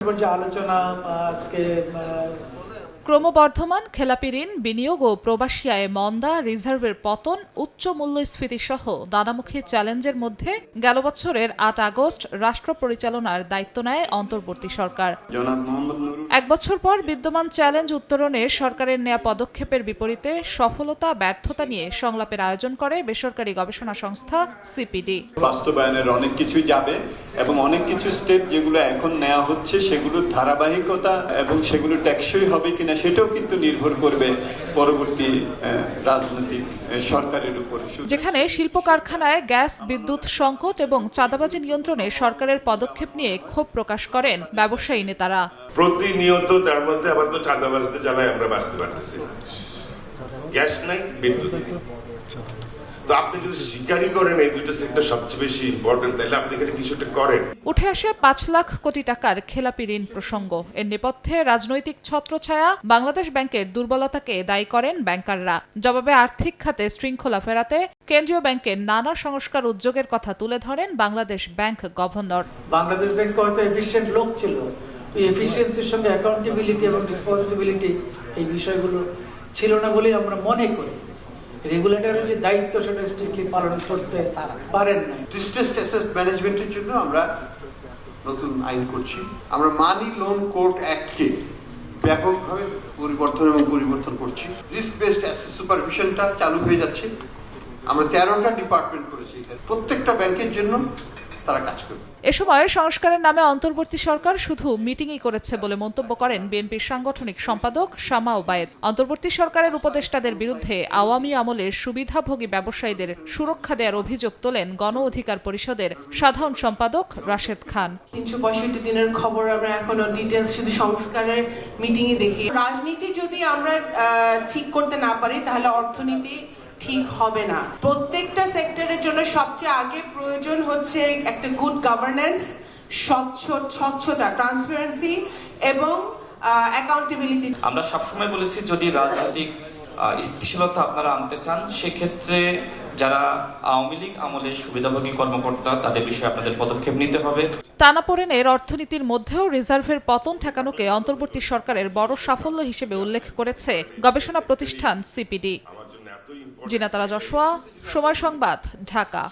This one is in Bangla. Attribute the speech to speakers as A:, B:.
A: যে আলোচনা আজকে
B: ক্রমবর্ধমান খেলাপি ঋণ বিনিয়োগ ও প্রবাসী আয়ে মন্দা রিজার্ভের পতন উচ্চ মূল্যস্ফীতি সহ নানামুখী চ্যালেঞ্জের মধ্যে গেল বছরের আট আগস্ট রাষ্ট্র পরিচালনার দায়িত্ব নেয় অন্তর্বর্তী সরকার। এক বছর পর বিদ্যমান চ্যালেঞ্জ উত্তরণে সরকারের নেয়া পদক্ষেপের বিপরীতে সফলতা ব্যর্থতা নিয়ে সংলাপের আয়োজন করে বেসরকারি গবেষণা সংস্থা সিপিডি।
C: বাস্তবায়নের অনেক কিছুই যাবে এবং অনেক কিছু স্টেপ যেগুলো এখন নেওয়া হচ্ছে সেগুলোর ধারাবাহিকতা এবং সেগুলো টেকসই হবে কিনা সেটাও কিন্তু নির্ভর করবে পরবর্তী রাজনৈতিক সরকারের উপরে।
B: যেখানে শিল্প কারখানায় গ্যাস বিদ্যুৎ সংকট এবং চাঁদাবাজি নিয়ন্ত্রণে সরকারের পদক্ষেপ নিয়ে ক্ষোভ প্রকাশ করেন ব্যবসায়ী নেতারা।
D: প্রতিনিয়ত তার মধ্যে আবার তো চাঁদাবাজিতে জ্বালায় আমরা বাঁচতে পারতেছি গ্যাস নাই বিদ্যুৎ নেই। তো আপনি যদি স্বীকারই করেন এই দুইটা সেক্টর সবচেয়ে বেশি ইম্পর্টেন্ট তাহলে আপনি এখানে কিছুটা করেন।
B: উঠে আসে পাঁচ লাখ কোটি টাকার খেলাপি ঋণ প্রসঙ্গ। এর নেপথ্যে রাজনৈতিক ছত্রছায়া বাংলাদেশ ব্যাংকের দুর্বলতাকে দায়ী করেন ব্যাংকাররা। জবাবে আর্থিক খাতে শৃঙ্খলা ফেরাতে কেন্দ্রীয় ব্যাংকের নানা সংস্কার উদ্যোগের কথা তুলে ধরেন Bangladesh bank governor.
A: Bangladesh bank হয়তো এফিসিয়েন্ট লোক ছিল? এফিসিয়েন্সির সঙ্গে অ্যাকাউন্টেবিলিটি এবং রেসপন্সিবিলিটি এই বিষয়গুলো ছিল না বলেই আমরা মনে করি। রেগুলেটরের যে দায়িত্ব সেটা স্ট্রিক্টলি পালন করতে পারেন না
E: ডিস্ট্রেসড অ্যাসেট ম্যানেজমেন্টের জন্য আমরা নতুন আইন করছি। আমরা মানি লোন কোর্ট অ্যাক্টকে ব্যাপকভাবে পরিবর্তন এবং পরিবর্তন করছি। রিস্ক বেসড অ্যাসেট সুপারভিশনটা চালু হয়ে যাচ্ছে। আমরা তেরোটা ডিপার্টমেন্ট করেছি প্রত্যেকটা ব্যাংকের জন্য তারা কাজ করবে।
B: এ সময় সংস্কারের নামে অন্তর্বর্তী সরকার শুধু মিটিংই করেছে বলে মন্তব্য করেন বিএনপির সাংগঠনিক সম্পাদক শামা ওবায়েদ। অন্তর্বর্তী সরকারের উপদেষ্টাদের বিরুদ্ধে আওয়ামী আমলের সুবিধাভোগী ব্যবসায়ীদের সুরক্ষা দেওয়ার অভিযোগ তোলেন গণ অধিকার পরিষদের সাধারণ সম্পাদক রাশেদ খান।
F: তিনশো পঁয়ষট্টি দিনের খবর আমরা এখনও ডিটেলস শুধু সংস্কারের মিটিংয়ে দেখি। রাজনীতি যদি আমরা ঠিক করতে না পারি তাহলে অর্থনীতি ঠিক হবে না। প্রত্যেকটা সেক্টরের জন্য সবচেয়ে আগে প্রয়োজন হচ্ছে একটা গুড গভর্নেন্স স্বচ্ছ স্বচ্ছতা ট্রান্সপারেন্সি এবং অ্যাকাউন্টেবিলিটি
G: আমরা সবসময় বলেছি যদি রাজনৈতিক স্থিতিশীলতা আপনারা আনতে চান সেক্ষেত্রে যারা আওয়ামী লীগ আমলের সুবিধাভোগী কর্মকর্তা তাদের বিষয়ে আপনাদের পদক্ষেপ নিতে হবে।
B: টানাপোড়েনের অর্থনীতির মধ্যেও রিজার্ভের পতন ঠেকানোকে অন্তর্বর্তী সরকারের বড় সাফল্য হিসেবে উল্লেখ করেছে গবেষণা প্রতিষ্ঠান সিপিডি। জিনাতারা জশোয়া সময় সংবাদ ঢাকা।